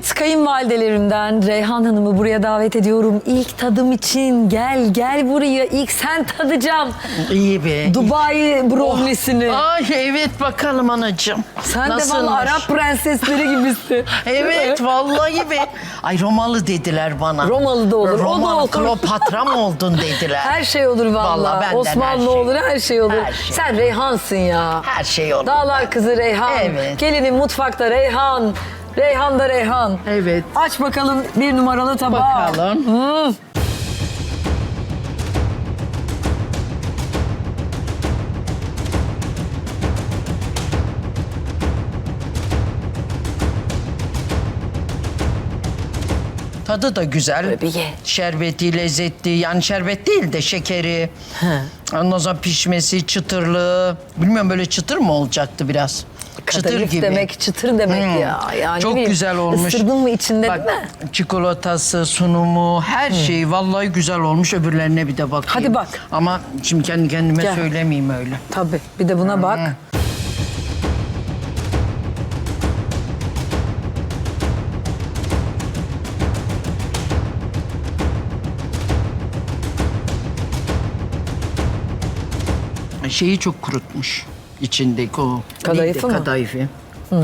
Evet kayınvalidelerimden Reyhan Hanım'ı buraya davet ediyorum. İlk tadım için gel gel buraya ilk sen tadacağım. İyi be. Dubai browniesini. Ay evet bakalım anacığım. Sen de Nasılmış? valla Arap prensesleri gibisin. Evet vallahi be. Ay Romalı dediler bana. Romalı da olur, o da Romalı olur. Kleopatra mı oldun dediler. Her şey olur valla. Vallahi benden Osmanlı her şey. olur her şey olur. Her şey. Sen Reyhansın ya. Her şey olur. Dağlar kızı Reyhan. Evet. Gelinin mutfakta Reyhan. Reyhan da Reyhan. Evet. Aç bakalım bir numaralı tabağı. Bakalım. Tadı da güzel. Böyle bir ye. Şerbeti, lezzetli. Yani şerbet değil de şekeri. Ondan sonra pişmesi, çıtırlığı. Bilmiyorum böyle çıtır mı olacaktı biraz? Çıtır Kadayıf gibi. demek, çıtır demek Hmm. ya. Yani Çok bir güzel olmuş. Isırdın mı içinde Bak, değil mi? Çikolatası, sunumu, her şey vallahi güzel olmuş. Öbürlerine bir de bakayım. Hadi bak. Ama şimdi kendi kendime Gel. söylemeyeyim öyle. Tabii. Bir de buna bak. Şeyi çok kurutmuş. İçindeki o. Kadayıfı neydi? mı? Kadayıfı.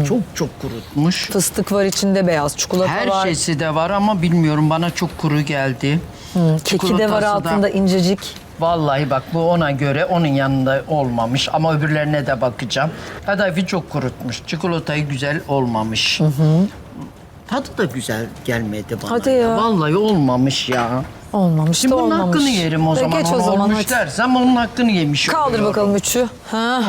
Çok çok kurutmuş. Fıstık var içinde beyaz çikolata Her var. şeysi de var ama bilmiyorum bana çok kuru geldi. Keki de var Çikolatası da- altında incecik. Vallahi bak bu ona göre onun yanında olmamış ama öbürlerine de bakacağım. Kadayıfı çok kurutmuş. Çikolatayı güzel olmamış. Tadı da güzel gelmedi bana. Hadi ya. Vallahi olmamış ya. Olmamış Şimdi da bunun olmamış. hakkını yerim o E, zaman. Geç o zaman olmuş hadi. dersem onun hakkını yemiş Kaldır oluyorum. bakalım üçü. Ha.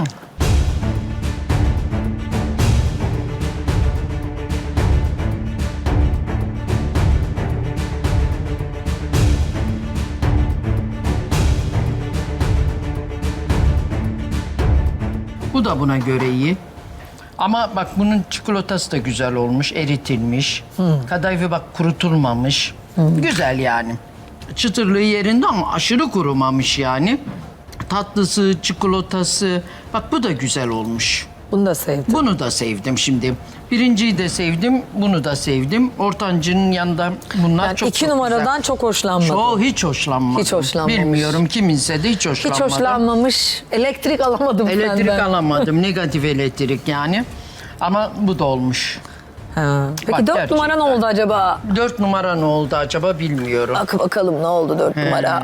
Da buna göre iyi. Ama bak bunun çikolatası da güzel olmuş, eritilmiş. Kadayıfı bak kurutulmamış. Güzel yani. Çıtırlığı yerinde ama aşırı kurumamış yani. Tatlısı, çikolatası. Bak bu da güzel olmuş. Bunu da sevdim. Bunu da sevdim şimdi. Birinciyi de sevdim, bunu da sevdim. Ortancının yanında bunlar Ben çok iki çok numaradan güzel. çok hoşlanmadım. Çoğu hiç hoşlanmadım. Hiç hoşlanmamış. Bilmiyorum kiminse de hiç hoşlanmadım. Hiç hoşlanmamış. Elektrik alamadım Elektrik senden. alamadım. Negatif elektrik yani. Ama bu da olmuş. Ha. Peki Bak, dört numara ne oldu acaba? Dört numara ne oldu acaba bilmiyorum. Bak bakalım ne oldu dört numara.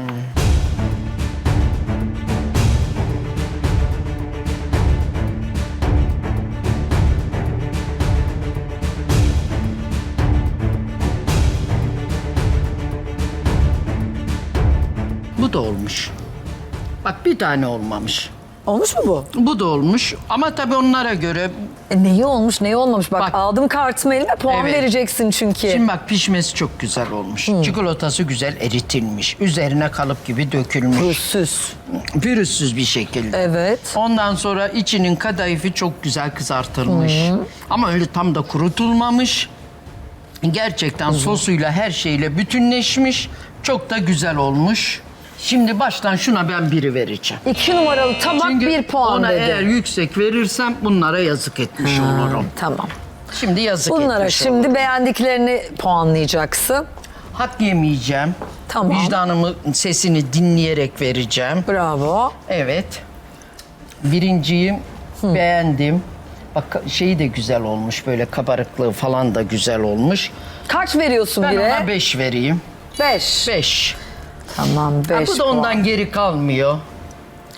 Bu da olmuş. Bak bir tane olmamış. Olmuş mu bu? Bu da olmuş ama tabii onlara göre E, neyi olmuş neyi olmamış? Bak, Bak. aldım kartımı elime puan Evet. vereceksin çünkü. Şimdi bak pişmesi çok güzel olmuş. Çikolatası güzel eritilmiş. Üzerine kalıp gibi dökülmüş. Pürüzsüz. Pürüzsüz bir şekilde. Evet. Ondan sonra içinin kadayıfı çok güzel kızartılmış. Ama öyle tam da kurutulmamış. Gerçekten sosuyla her şeyle bütünleşmiş. Çok da güzel olmuş. Şimdi baştan şuna ben biri vereceğim. İki numaralı tabak Çünkü bir puan ona dedi. eğer yüksek verirsem bunlara yazık etmiş olurum. Tamam. Şimdi yazık Bunlara etmiş şimdi olurum. beğendiklerini puanlayacaksın. Hak yemeyeceğim. Tamam. Vicdanımın sesini dinleyerek vereceğim. Bravo. Evet. Birinciyi beğendim. Bak şeyi de güzel olmuş böyle kabarıklığı falan da güzel olmuş. Kaç veriyorsun Ben bire? ona beş vereyim. Beş. Beş. Tamam Ha, beş bu da ondan geri kalmıyor.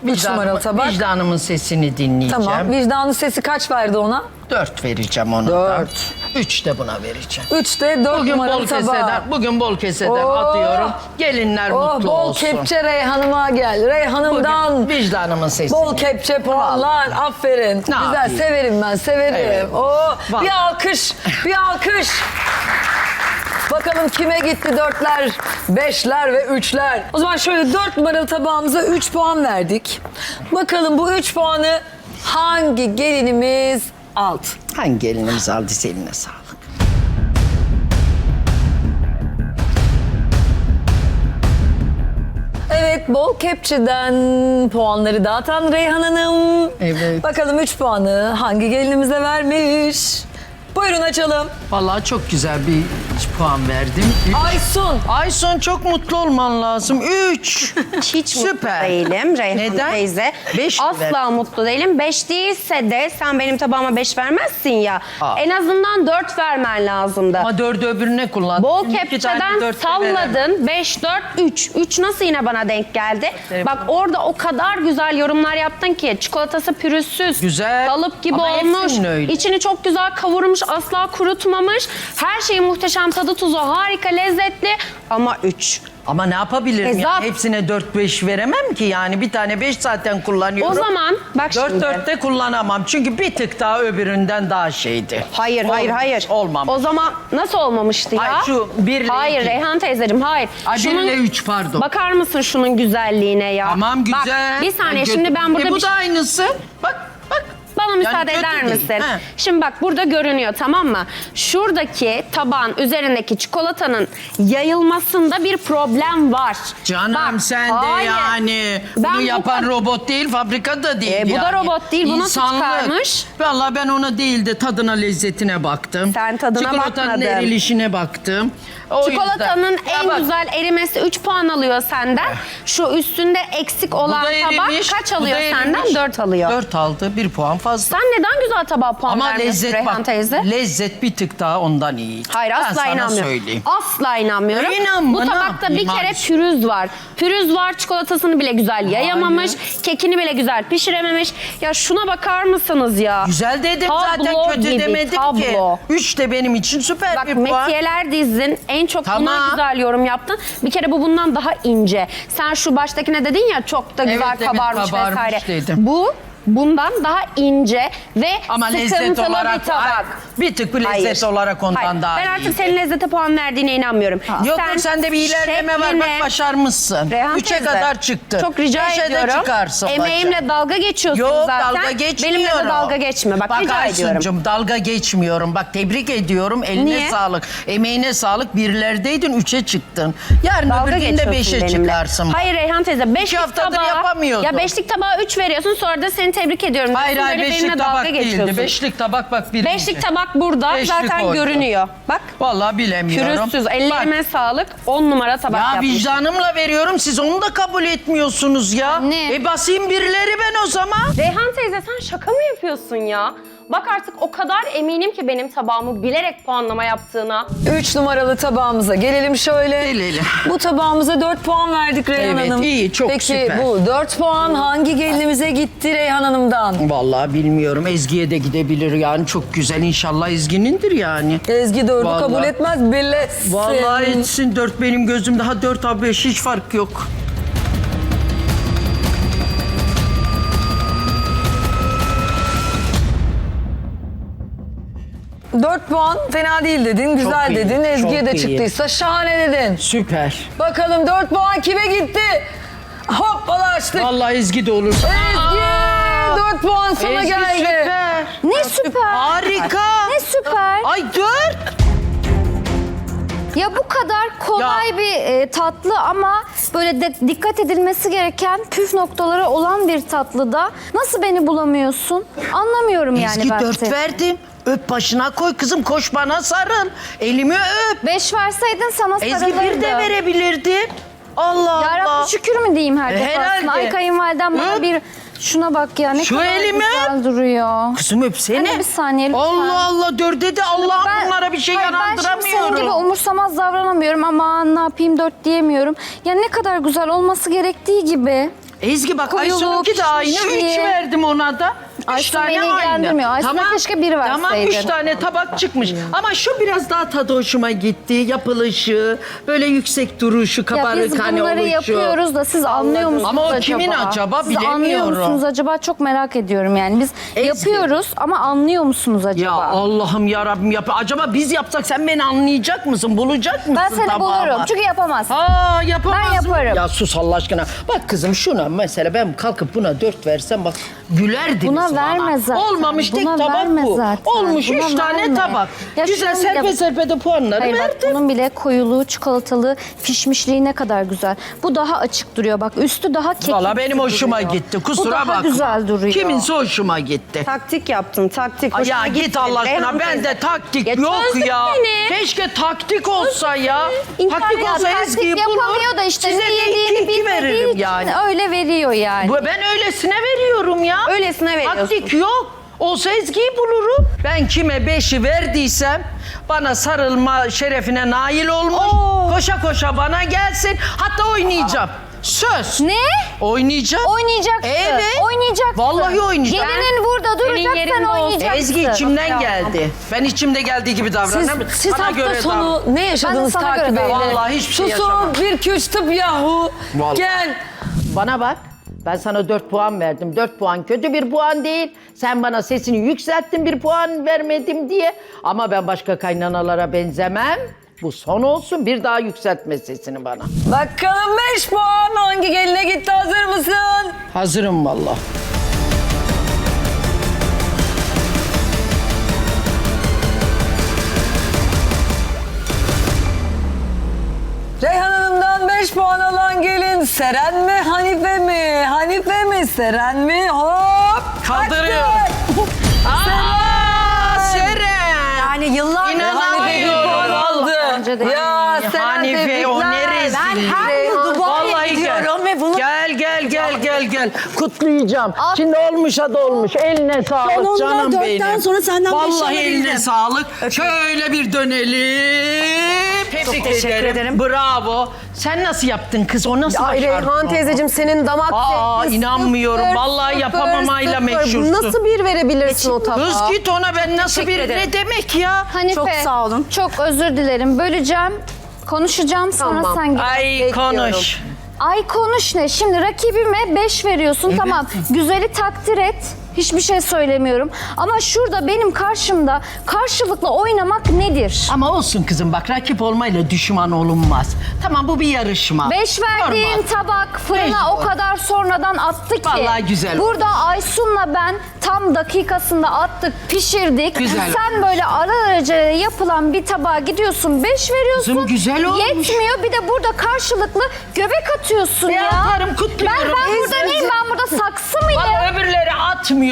Üç numaralı tabak. Vicdanımın sesini dinleyeceğim. Tamam. Vicdanın sesi kaç verdi ona? Dört vereceğim ona da. Dört. Üç de buna vereceğim. Üçte dört Bugün numaralı bol tabağı. keseden, bugün bol keseden Oo. atıyorum. Gelinler Oh mutlu bol olsun. kepçe Reyhan'ıma gel. Reyhan'ımdan Bugün vicdanımın sesini. bol kepçe puanlar. Aferin. Güzel yapayım? severim ben severim. Evet. Oo, Vallahi. bir alkış. Bir alkış. Bakalım kime gitti dörtler, beşler ve üçler. O zaman şöyle dört numaralı tabağımıza üç puan verdik. Bakalım bu üç puanı hangi gelinimiz aldı? Hangi gelinimiz aldı eline sağlık. Evet bol kepçeden puanları dağıtan Reyhan Hanım. Evet. Bakalım 3 puanı hangi gelinimize vermiş? Buyurun açalım. Vallahi çok güzel bir puan verdim. Üç. Aysun. Aysun çok mutlu olman lazım. Üç. Hiç Süper. mutlu değilim Reyhan Neden? teyze. Beş mi Asla ver? mutlu değilim. Beş değilse de sen benim tabağıma beş vermezsin ya. Aa. En azından dört vermen lazımdı. Ama dördü öbürüne kullandın. Bol İki tane kepçeden veremem. salladın. 5, 4, 3. 3 nasıl yine bana denk geldi? Bak orada o kadar güzel yorumlar yaptın ki. Çikolatası pürüzsüz. Güzel. Kalıp gibi Ama olmuş. hepsinin öyle. İçini çok güzel kavurmuş. Asla kurutmamış. Her şeyin muhteşem tadı tuzu. Harika, lezzetli. Ama 3. Ama ne yapabilirim E ya? Hepsine 4-5 veremem ki yani. Bir tane 5 zaten kullanıyorum. O zaman bak 4 şimdi. 4'te kullanamam. Çünkü bir tık daha öbüründen daha şeydi. Hayır, hayır, Olmamış, hayır. Olmamış. O zaman nasıl olmamıştı ya? Ay, şu bir ile Hayır iki. Reyhan teyzeciğim, hayır. Ay, bir ile üç, pardon. Bakar mısın şunun güzelliğine ya? Tamam güzel. Bak, bir saniye Ay, şimdi ben burada e, bu bir şey- da aynısı. Bak bak. Bana müsaade kötü eder değil. misin? He. Şimdi bak burada görünüyor tamam mı? Şuradaki tabağın üzerindeki çikolatanın yayılmasında bir problem var. Canım Bak, sen de hayır. yani. Ben bunu bu yapan robot değil, fabrikada değil E, bu da yani. robot değil, bu nasıl çıkarmış? Vallahi ben ona değil de tadına, lezzetine baktım. Sen tadına Çikolatanın bakmadın. erilişine baktım. O Çikolatanın Ya en bak, güzel erimesi 3 puan alıyor senden. Şu üstünde eksik olan da tabak erimiş, kaç bu da alıyor erimiş. senden? 4 alıyor. 4 aldı, bir puan fazla. Sen neden güzel tabağa puan Ama vermiyorsun lezzet Reyhan bak, teyze? lezzet bir tık daha ondan iyi. Hayır ben asla sana inanmıyorum. söyleyeyim. Asla inanmıyorum. İnanma, Bu tabakta bir kere pürüz var. Pürüz var çikolatasını bile güzel yayamamış. Kekini bile güzel pişirememiş. Ya şuna bakar mısınız ya? Güzel dedim Tablo zaten kötü gibi, demedik tablo. ki. 3 de benim için süper Bak bir puan. metiyeler dizdin. En çok buna Tamam. güzel yorum yaptın. Bir kere bu bundan daha ince. Sen şu baştakine dedin ya çok da güzel evet, kabarmış, kabarmış vesaire. dedim. Bu bundan daha ince ve Ama lezzet sıkıntılı olarak bir tabak. bir tık bir lezzet olarak ondan Hayır. daha Ben iyi. artık senin lezzete puan verdiğine inanmıyorum. Yok yok sende bir ilerleme var bak başarmışsın. Reyhan 3'e teyze, kadar çıktın. Çok rica Beşe de ediyorum. çıkarsın Emeğimle bacım. dalga geçiyorsun Yok zaten. dalga geçmiyorum. Benimle de dalga geçme. Bak, rica ediyorum. Aysun'cum, dalga geçmiyorum. Bak tebrik ediyorum. Eline Niye? sağlık. Emeğine sağlık. Birlerdeydin üçe çıktın. Yarın Dalga öbür gün de geçiyorsun beşe benimle. çıkarsın. Hayır Reyhan teyze beşlik haftadır tabağa... Ya beşlik tabağa üç veriyorsun sonra da seni tebrik ediyorum. Hayır hayır beşlik dalga tabak değildi. geçiyorsun. Beşlik tabak bak birinci. Beşlik tabak burada Beşlik zaten oydu. görünüyor. Bak Vallahi bilemiyorum. pürüzsüz ellerime sağlık on numara tabak Ya yapmış. vicdanımla veriyorum siz onu da kabul etmiyorsunuz ya. Anne. E basayım birileri ben o zaman. Reyhan teyze sen şaka mı yapıyorsun ya? Bak artık o kadar eminim ki benim tabağımı bilerek puanlama yaptığına. 3 numaralı tabağımıza gelelim şöyle. Gelelim. Bu tabağımıza 4 puan verdik Reyhan Evet, Hanım. iyi, çok Peki süper. bu 4 puan hangi gelinimize gitti Reyhan Hanım'dan? Vallahi bilmiyorum. Ezgi'ye de gidebilir yani. Çok güzel. İnşallah Ezgi'nindir yani. Ezgi 4'ü Vallahi. kabul etmez birleşsin. Vallahi etsin. Dört benim gözüm daha dört abi beş hiç fark yok. Dört puan fena değil dedin, güzel iyi, dedin. Ezgi'ye çok de iyi. çıktıysa şahane dedin. Süper. Bakalım 4 puan kime gitti? Hoppala açtık. Vallahi Ezgi de olur. Ezgi 4 puan sana Ezgi geldi. süper. Ne süper. Harika. Ne süper. Ay dört. Ya bu kadar kolay Ya. bir e, tatlı ama böyle de, dikkat edilmesi gereken püf noktaları olan bir tatlıda nasıl beni bulamıyorsun? Anlamıyorum yani Ezgi ben dört seni. verdim. Öp başına koy kızım koş bana sarıl. Elimi öp. Beş verseydin sana Ezgi sarılırdı. bir de verebilirdi. Allah Ya Allah. Rabbi şükür mü diyeyim her E, defasında? herhalde. Ay kayınvalidem bana bir şuna bak ya ne Şu kadar elimi güzel duruyor. Kızım öpsene. Anne, bir saniye lütfen. Allah Allah dörde de Allah'ım Ben- bunlara bir şey Hayır, Ben şimdi senin gibi yarandıramıyorum. umursamaz davranamıyorum ama ne yapayım dört diyemiyorum. Ya ne kadar güzel olması gerektiği gibi. Ezgi bak Koyuluk, Aysun'unki de aynı. Üç pişmişliği. verdim ona da. Üç Aysun tane beni aynı. ilgilendirmiyor. Aysun'a keşke bir Tamam verseydin. üç tane tabak çıkmış. Ama şu biraz daha tadı hoşuma gitti. Yapılışı, böyle yüksek duruşu, Ya kabarık biz hani bunları oluşu. yapıyoruz da siz anlıyor musunuz Ama o acaba? kimin acaba Siz anlıyor bilemiyorum. musunuz acaba çok merak ediyorum yani. Biz Ezgi. yapıyoruz ama anlıyor musunuz acaba? Ya Allah'ım ya Rabbim yap. Acaba biz yapsak sen beni anlayacak mısın? Bulacak mısın ben seni tabağıma? bulurum çünkü yapamazsın. Aa yapamaz Ben mı? yaparım. Ya sus Allah aşkına. Bak kızım şuna mesela ben kalkıp buna dört versem bak gülerdiniz Buna ha. Verme zaten. Olmamış tek Buna tabak verme bu. zaten. Olmuş Buna üç tane verme. tabak. Ya Güzel şunun serpe serpe de puanları Hayır bak verdim. bunun bile koyuluğu, çikolatalı, pişmişliği ne kadar güzel. Bu daha açık duruyor bak. Üstü daha kekikli Valla benim hoşuma duruyor. gitti. Bu Kusura daha bakma. güzel duruyor. Kiminse hoşuma gitti. Taktik yaptın taktik. Ay ya git gitmedi. Allah aşkına Reyhan ben teyze. de taktik Ya yok ya. beni. Keşke taktik olsa ya. Taktik olsa taktik Ezgi'yi bulur. yapamıyor da işte Size ne de yediğini iki bilmediği veririm için yani. öyle veriyor yani. Bu- Ben öylesine veriyorum ya. Öylesine veriyorsun. Taktik yok. Olsa Ezgi'yi bulurum. Ben kime beşi verdiysem bana sarılma şerefine nail olmuş. Koşa koşa bana gelsin. Hatta oynayacağım. Söz. Ne? Oynayacağım. Oynayacaksın. Evet. Oynayacaksın. Vallahi oynayacağım. Gelinin burada duracak sen yerinde olsun. oynayacaksın. Ezgi içimden geldi. Ben içimde geldiği gibi Siz, davranırım. siz Bana hafta göre sonu davran. ne yaşadınız Ben de sana Takip göre Bey'le? davran. Vallahi hiçbir şey Susun, yaşamadım. bir tıp yahu. Vallahi. Gel. Bana bak. Ben sana 4 puan verdim. 4 puan kötü bir puan değil. Sen bana sesini yükselttin bir puan vermedim diye. Ama ben başka kaynanalara benzemem. Bu son olsun. Bir daha yükseltme sesini bana. Bakalım 5 puan hangi geline gitti hazır mısın? Hazırım vallahi. Puan alan gelin Seren mi Hanife mi? Hanife mi Seren mi? Hop! Kaldırıyor. Aa, Seren. Yani yıllar İnanamıyorum aldı. Bence de. Ya Seren Hanife o ne tebrikler. rezillik. Ben her Gel gel gel. Kutlayacağım. Şimdi olmuşa da olmuş. Eline sağlık Sonunda canım dörtten benim. sonra senden beş Vallahi alabildim. eline sağlık. Şöyle bir dönelim. Tebrik teşekkür ederim. Bravo. Sen nasıl yaptın kız? O nasıl Ay başardın Reyhan onu? teyzeciğim senin damak Aa, zevkin inanmıyorum. sıfır, Vallahi sıfır, yapamamayla sıfır. meşhursun. Nasıl bir verebilirsin o tabağa? Kız git ona ben nasıl bir ne demek ya? Hanife, Çok sağ olun. Çok özür dilerim. Böleceğim. Konuşacağım sonra Tamam. sen gel. Ay Bekliyorum. konuş. Ay konuş ne? Şimdi rakibime 5 veriyorsun. Tamam. Güzeli takdir et. Hiçbir şey söylemiyorum. Ama şurada benim karşımda karşılıklı oynamak nedir? Ama olsun kızım bak rakip olmayla düşman olunmaz. Tamam bu bir yarışma. 5 verdiğin Normal. tabak fırına Mecbur. o kadar sonradan attı ki. Vallahi güzel. Burada Aysun'la ben tam dakikasında attık, pişirdik. Güzel. Sen böyle ara aracı yapılan bir tabağa gidiyorsun, 5 veriyorsun. Kızım güzel olmuş. Yetmiyor bir de burada karşılıklı göbek atıyorsun ya. atarım, kutluyorum. Ben, ben burada neyim? Ben burada saksı mıyım? Bak öbürleri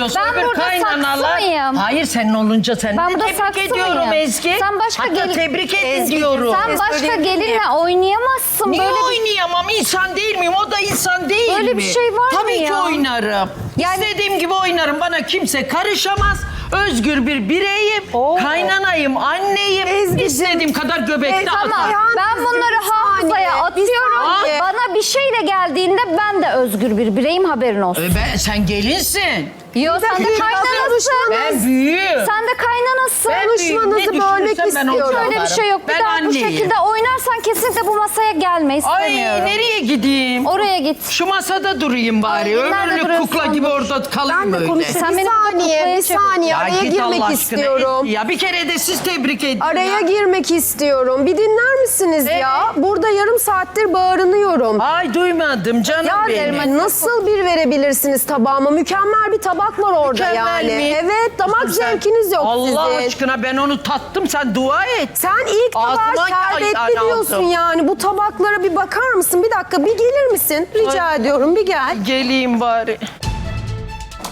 atmıyorsun. Ben Öbür burada kaynanalar. saksı mıyım? Hayır senin olunca sen Ben burada tebrik saksı ediyorum mıyım? Ezgi. Sen başka Hatta gelin- tebrik edin diyorum. Sen başka mi? gelinle oynayamazsın. Niye böyle bir- oynayamam? İnsan değil miyim? O da insan değil mi? Böyle bir şey var mı Tabii ki ya? oynarım. Yani- İstediğim gibi oynarım. Bana kimse karışamaz. Özgür bir bireyim. Kaynanayım, anneyim. İstediğim kadar göbekte tamam. atarım. Ben bunları hafızaya atıyorum. Şeyle geldiğinde ben de özgür bir bireyim haberin olsun. E Ben, sen gelinsin. Yo sen de kaynanasın. Ben büyüğüm. Sen de kaynanasın. Ben konuşmanızı bölmek istiyorum. Öyle bir şey yok. Bir Ben daha bu anneyim. şekilde oynarsan kesinlikle bu masaya gelme Ay istemiyorum. nereye gideyim? Oraya git. Şu masada durayım bari. Ay, duruyorsun? kukla gibi orada kalayım Ben de öyle. konuşayım. Sen bir saniye, bir saniye. Ya Araya git Allah girmek aşkına. istiyorum. Ya bir kere de siz tebrik edin Araya ya. girmek istiyorum. Bir dinler misiniz ya? Burada yarım saattir bağırınıyorum. Ay duymadım canım Ya benim. derim, nasıl bir verebilirsiniz tabağıma? Mükemmel bir tabak var orada Mükemmel yani. mi? Evet, damak sen- zevkiniz yok Allah sizin. aşkına ben onu tattım sen dua et. Sen ilk tabağa Ağzıma- Ay, şerbetli diyorsun yani. Bu tabaklara bir bakar mısın? Bir dakika bir gelir misin? Rica ediyorum bir gel. Geleyim bari.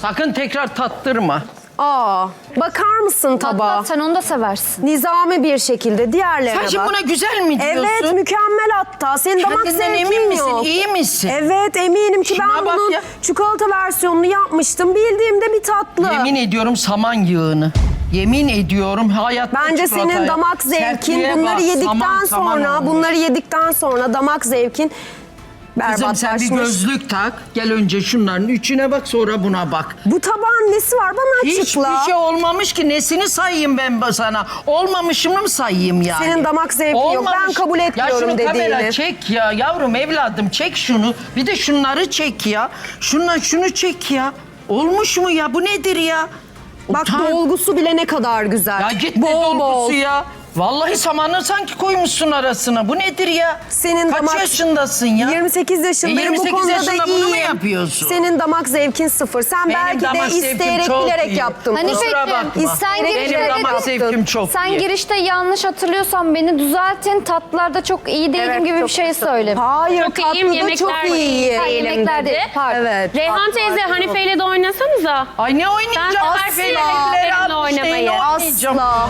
Sakın tekrar tattırma. Aa, bakar mısın tabağa? Tatlı sen onu da seversin. Nizami bir şekilde diğerlerine Sen şimdi bak. buna güzel mi diyorsun? Evet mükemmel hatta. Senin damak Kendinden zevkin emin misin? yok. İyi misin? Evet eminim ki Şuna ben bak bunun ya. çikolata versiyonunu yapmıştım. Bildiğimde bir tatlı. Yemin ediyorum saman yığını. Yemin ediyorum hayatta Bence senin damak zevkin Sertliğe bunları bak, yedikten saman, saman sonra olmuş. bunları yedikten sonra damak zevkin Kızım sen bir berbatlaşmış. gözlük tak. Gel önce şunların üçüne bak sonra buna bak. Bu tabağın nesi var bana açıkla. Hiçbir şey olmamış ki nesini sayayım ben sana? Olmamışını mı sayayım yani? Senin damak zevkin yok. Ben kabul etmiyorum ya şunu kamera dediğini. çek ya yavrum evladım çek şunu. Bir de şunları çek ya. Şunla şunu çek ya. Olmuş mu ya bu nedir ya? Bak Utan- dolgusu bile ne kadar güzel. Ya git ne dolgusu ya. Vallahi samanı sanki koymuşsun arasına. Bu nedir ya? Senin Kaç damak- yaşındasın ya? 28 yaşındayım E, 28 bu konuda yaşında da bunu mu iyiyim. yapıyorsun? Senin damak zevkin sıfır. Sen Benim belki de zevkim isteyerek çok bilerek iyi. yaptın. Hani bunu. Kusura bakma. sen Benim girişte damak dedin- zevkim çok Sen iyi. girişte yanlış hatırlıyorsam beni düzeltin. Tatlılarda çok iyi değilim Evet, gibi bir çok şey söyle. Hayır Çok iyiyim, tatlıda çok iyi iyi. değilim Yemekler dedi. değil, pardon. Evet. Reyhan teyze Hanife ile de oynasanıza. Ay ne oynayacağım? Yemeklerimle oynamayı. neyle oynayacağım? Asla.